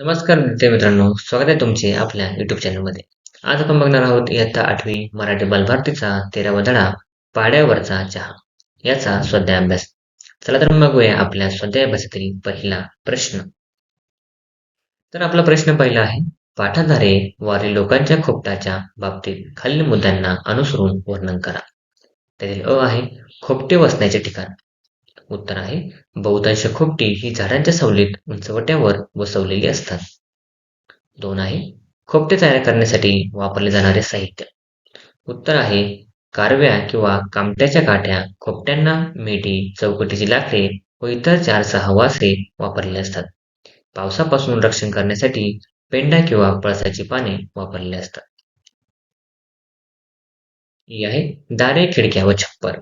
नमस्कार मित्रांनो स्वागत आहे तुमचे आपल्या युट्यूब चॅनलमध्ये आज आपण बघणार आहोत इयत्ता आठवी मराठी बालभारतीचा तेरावा धडा पाड्यावरचा चहा याचा स्वाध्याय अभ्यास. चला तर मग बघूया आपल्या स्वाध्याय अभ्यासातील पहिला प्रश्न. तर आपला प्रश्न पहिला आहे पाठाधारे वारी लोकांच्या खोपटाच्या बाबतीत खालील मुद्द्यांना अनुसरून वर्णन करा. त्यातील अ आहे खोपटे वसण्याचे ठिकाण. उत्तर आहे बहुतांश खोपटी ही झाडांच्या सावलीत उंचवट्यावर बसवलेली असतात. दोन आहे खोपटे तयार करण्यासाठी वापरले जाणारे साहित्य. उत्तर आहे कारव्या किंवा कामट्याच्या काठ्या खोपट्यांना मेढी चौकटीची लाकडे व इतर चार हवासे वापरले वापरलेले असतात. पावसापासून रक्षण करण्यासाठी पेंडा किंवा पळसाची पाने वापरली असतात. ही आहे दारे खिडक्या व छप्पर.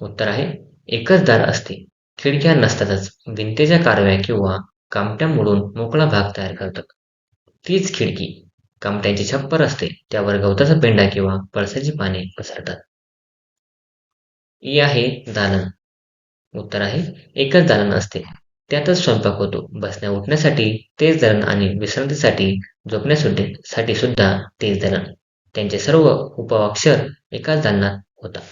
उत्तर आहे एकच दार असते. खिडक्या नसतातच. भिंतीच्या कारव्या किंवा कामट्या मोडून मोकळा भाग तयार करतात. तीच खिडकी. कामट्यांची छप्पर असते. त्यावर गवताचा पेंडा किंवा पळसाची पाने पसरतात. ई आहे दालन. उत्तर आहे एकच दालन असते. त्यातच स्वयंपाक होतो. बसण्या उठण्यासाठी तेच दालन आणि विश्रांतीसाठी झोपण्यासाठी सुद्धा तेच दालन. त्यांचे सर्व उपवाक्षर एकाच दालनात होतात.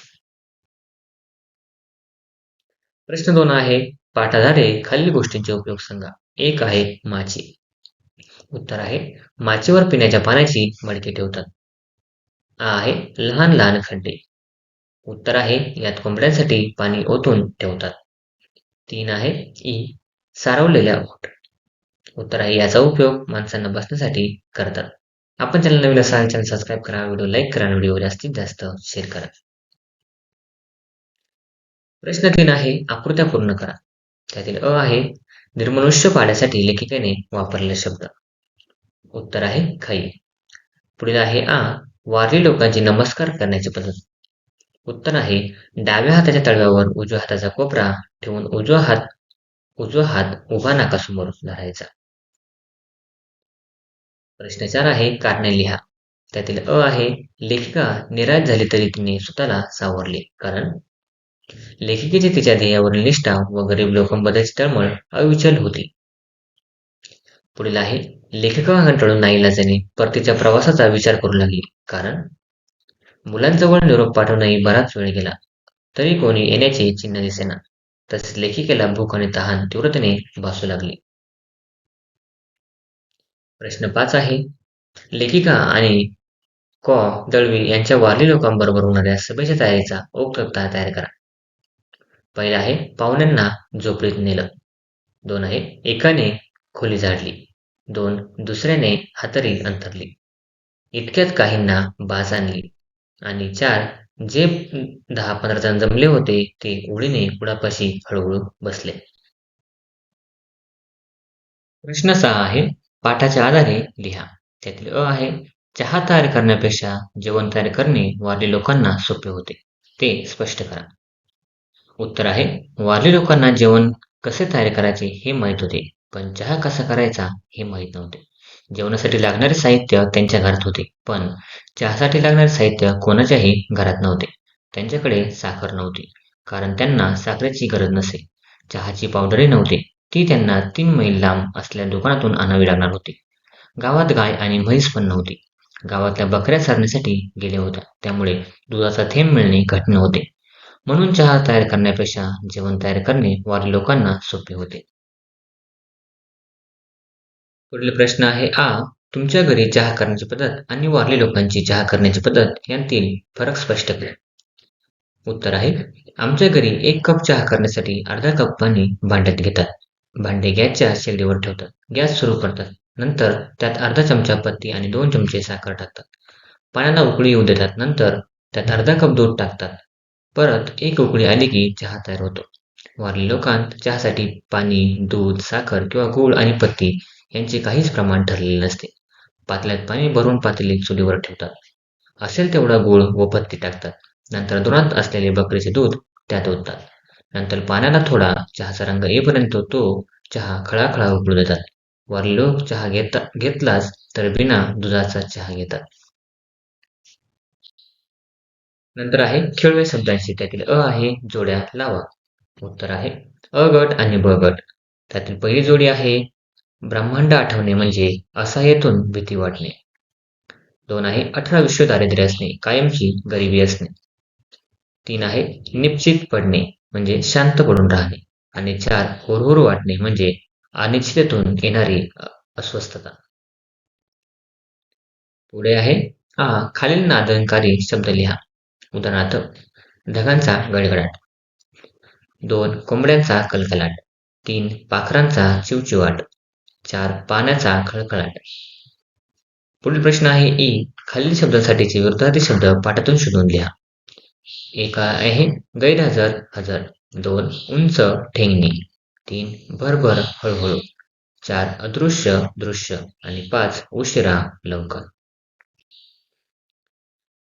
प्रश्न दोन आहे पाठाधारे खालील गोष्टींचे उपयोग सांगा. एक आहे माची. उत्तर आहे माचीवर पिण्याच्या पाण्याची मडकी ठेवतात. आ आहे लहान लहान खड्डे. उत्तर आहे यात कोंबड्यांसाठी पाणी ओतून ठेवतात. तीन आहे ई सारवलेल्या ओठ उत्तर आहे याचा उपयोग माणसांना बसण्यासाठी करतात. आपण चॅनल नवीन असाल चॅनल सबस्क्राईब करा व्हिडिओ लाईक करा व्हिडिओ जास्तीत जास्त शेअर करा. प्रश्न तीन आहे आकृत्या पूर्ण करा. त्यातील अ आहे निर्मनुष्य पाहण्यासाठी लेखिकेने वापरलेले शब्द. उत्तर आहे खई पुढील आहे आ वारली लोकांची नमस्कार करण्याची पद्धत. उत्तर आहे डाव्या हाताच्या तळव्यावर उजव्या हाताचा कोपरा ठेवून उजवा हात उजवा हात उभा नाकासमोर धरायचा. प्रश्न चार आहे कारणे लिहा. त्यातील अ आहे लेखिका निराश झाली तरी तिने स्वतःला सावरले. कारण लेखिकेची तिच्या ध्येयावरील निष्ठा व गरीब लोकांबद्दलची तळमळ अविचल होती. पुढील आहे लेखिका कंटाळून नाईलाजाने परतीच्या प्रवासाचा विचार करू लागली. कारण मुलांजवळ निरोप पाठवूनही बराच वेळ गेला. तरी कोणी येण्याचे चिन्ह दिसेना. तसेच लेखिकेला भूक आणि तहान तीव्रतेने भासू लागली. प्रश्न पाच आहे लेखिका आणि कॉ. दळवी यांच्या वारली लोकांबरोबर होणाऱ्या सभेच्या तयारीचा ओक तयार करा. पहिला आहे पाहुण्यांना झोपडीत नेलं. दोन आहे एकाने खोली झाडली. दोन दुसऱ्याने हातरी अंतरली इतक्यात काहींना बाज आणली. आणि चार जे दहा पंधरा जण जमले होते ते ओळीने कुडापाशी हळूहळू बसले. प्रश्न सहा आहे पाठाच्या आधारे लिहा. त्यातील अ आहे चहा तयार करण्यापेक्षा जेवण तयार करणे वारली लोकांना सोपे होते. ते स्पष्ट करा. उत्तर आहे वारली लोकांना जेवण कसे तयार करायचे हे माहीत होते पण चहा कसा करायचा हे माहीत नव्हते. जेवणासाठी लागणारे साहित्य त्यांच्या घरात होते पण चहासाठी लागणारे साहित्य कोणाच्याही घरात नव्हते. त्यांच्याकडे साखर नव्हती कारण त्यांना साखरेची गरज नसे. चहाची पावडरही नव्हती ती त्यांना तीन मैल लांब असलेल्या दुकानातून आणावी लागणार होती. गावात गाय आणि म्हैस पण नव्हती. गावातल्या बकऱ्या सारण्यासाठी गेल्या होत्या त्यामुळे दुधाचा थेंब मिळणे कठीण होते. म्हणून चहा तयार करण्यापेक्षा जेवण तयार करणे वारली लोकांना सोपे होते. पुढील प्रश्न आहे आ तुमच्या घरी चहा करण्याची पद्धत आणि वारली लोकांची चहा करण्याची पद्धत यांतील फरक स्पष्ट करा. उत्तर आहे आमच्या घरी एक कप चहा करण्यासाठी अर्धा कप पाणी भांड्यात घेतात. भांडे गॅसच्या शेगडीवर ठेवतात. गॅस सुरू करतात. नंतर त्यात अर्धा चमचा पत्ती आणि दोन चमचे साखर टाकतात. पाण्याला उकळी येऊ देतात. नंतर त्यात अर्धा कप दूध टाकतात. परत एक उकळी आली की चहा तयार होतो. वारली लोकांत चहासाठी पाणी दूध साखर किंवा गूळ आणि पत्ती यांचे काहीच प्रमाण ठरलेले नसते. पातल्यात पाणी भरून पातेली चुलीवर ठेवतात. असेल तेवढा गूळ व पत्ती टाकतात. नंतर दुरात असलेले बकरीचे दूध त्यात ओततात. नंतर पाण्याला थोडा चहाचा रंग येईपर्यंत तो चहा खळाखळा उकळू देतात. वारली लोक चहा घेता घेतलाच तर बिना दुधाचा चहा घेतात. नंतर आहे खेळवे शब्दांशी त्यातील अ आहे जोड्या लावा. उत्तर आहे अ गट आणि ब गट. त्यातील पहिली जोडी आहे ब्रह्मांड आठवणे म्हणजे असहाय्यतून भीती वाटणे. दोन आहे अठरा विश्व दारिद्र्य असणे कायमची गरिबी असणे. तीन आहे निश्चित पडणे म्हणजे शांत पडून राहणे. आणि चार हुरहुर वाटणे म्हणजे अनिश्चिततेतून येणारी अस्वस्थता. पुढे आहे आ खालील नादनकारी शब्द लिहा. उदाहरणार्थ ढगांचा गडगडाट. दोन कोंबड्यांचा कलकलाट. तीन पाखरांचा चिवचिवाट. चार पाण्याचा खळखळाट. पुढील प्रश्न आहे ई खालील शब्दांसाठीचे विरुद्धार्थी शब्द पाठातून शोधून लिहा एक आहे गैरहजर हजर. दोन उंच ठेंगणे. तीन भरभर हळूहळू. चार अदृश्य दृश्य. आणि पाच उशिरा लवकर.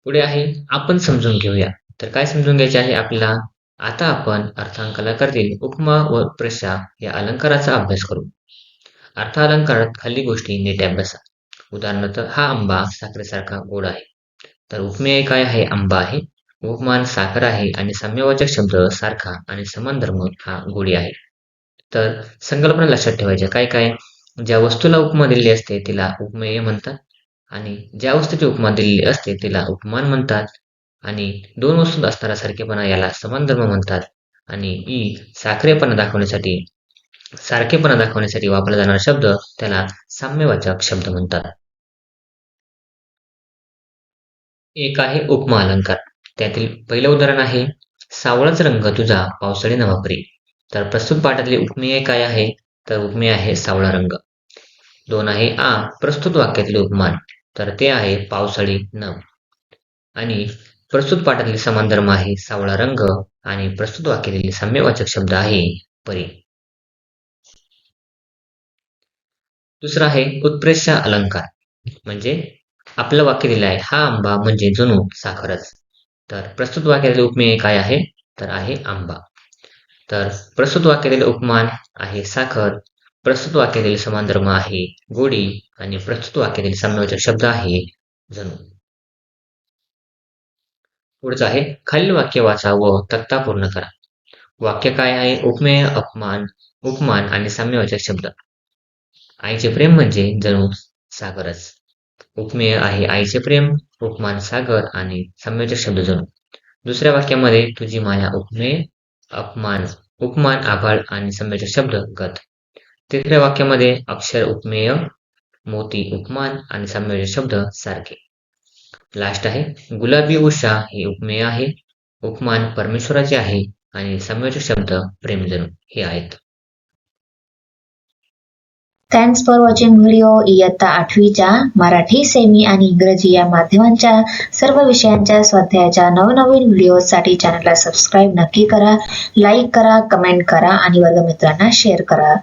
पुढे आहे आपण समजून घेऊया. तर काय समजून घ्यायचे आहे आपल्याला? आता आपण अर्थांकनाकरतील उपमा व प्रशा या अलंकाराचा अभ्यास करू. अर्थ अलंकारात खाली गोष्टी नीट अभ्यासा. उदाहरणार्थ हा आंबा साखरेसारखा गोड आहे. तर उपमेय काय आहे? आंबा आहे. उपमान साखर आहे आणि साम्यवाचक शब्द सारखा आणि समान धर्म हा गोडी आहे. तर संकल्पना लक्षात ठेवायच्या. काय काय? ज्या वस्तूला उपमा दिलेली असते तिला उपमेय म्हणतात. आणि ज्या वस्तूची उपमा दिलेली असते तिला उपमान म्हणतात आणि दोन वस्तूत असणारा सारखेपणा याला समान धर्म म्हणतात. आणि ई साखरेपणा दाखवण्यासाठी सारखेपणा दाखवण्यासाठी वापरला जाणारा शब्द त्याला साम्यवाचक शब्द म्हणतात. एक आहे उपमा अलंकार. त्यातील पहिलं उदाहरण आहे सावळाच रंग तुझा पावसाळी नवापरी. तर प्रस्तुत पाठातली उपमेय काय आहे? तर उपमेय आहे सावळा रंग. दोन आहे आ प्रस्तुत वाक्यातले उपमान. तर ते आहे पावसाळी न आणि प्रस्तुत पाठातील समान धर्म आहे सावळा रंग आणि प्रस्तुत वाक्यातील साम्यवाचक शब्द आहे परी. दुसरा आहे उत्प्रेक्षा अलंकार. म्हणजे आपलं वाक्य दिलं आहे हा आंबा म्हणजे जणू साखरच. तर प्रस्तुत वाक्यातील उपमेय काय आहे? तर आहे आंबा. तर प्रस्तुत वाक्यातील उपमान आहे साखर प्रस्तुत वाक्यातील समान धर्म आहे. गोडी आणि प्रस्तुत वाक्यातील साम्यवाचक शब्द आहे जणू. पुढचं आहे खालील वाक्य वाचा व तक्ता पूर्ण करा. वाक्य काय आहे? उपमेय अपमान उपमान आणि साम्यवाचक शब्द. आईचे प्रेम म्हणजे जणू सागरच. उपमेय आहे आईचे प्रेम उपमान सागर आणि साम्यवाचक शब्द जणू. दुसऱ्या वाक्यामध्ये तुझी माया उपमेय अपमान उपमान आभाळ आणि साम्यवाचक शब्द गत. तिसऱ्या वाक्यामध्ये अक्षर उपमेय मोती उपमान आणि साम्यवाचक शब्द सारखे. लास्ट आहे गुलाबी उषा हे उपमेय आहे उपमान परमेश्वराचे आहे आणि साम्यवाचक शब्द प्रेमजनू हे आहेत. थँक्स फॉर वॉचिंग व्हिडिओ इयत्ता आठवीच्या मराठी सेमी आणि इंग्रजी या माध्यमांच्या सर्व विषयांच्या स्वाध्यायाच्या नवनवीन व्हिडिओसाठी चॅनलला सबस्क्राईब नक्की करा लाईक करा कमेंट करा आणि वर्गमित्रांना शेअर करा.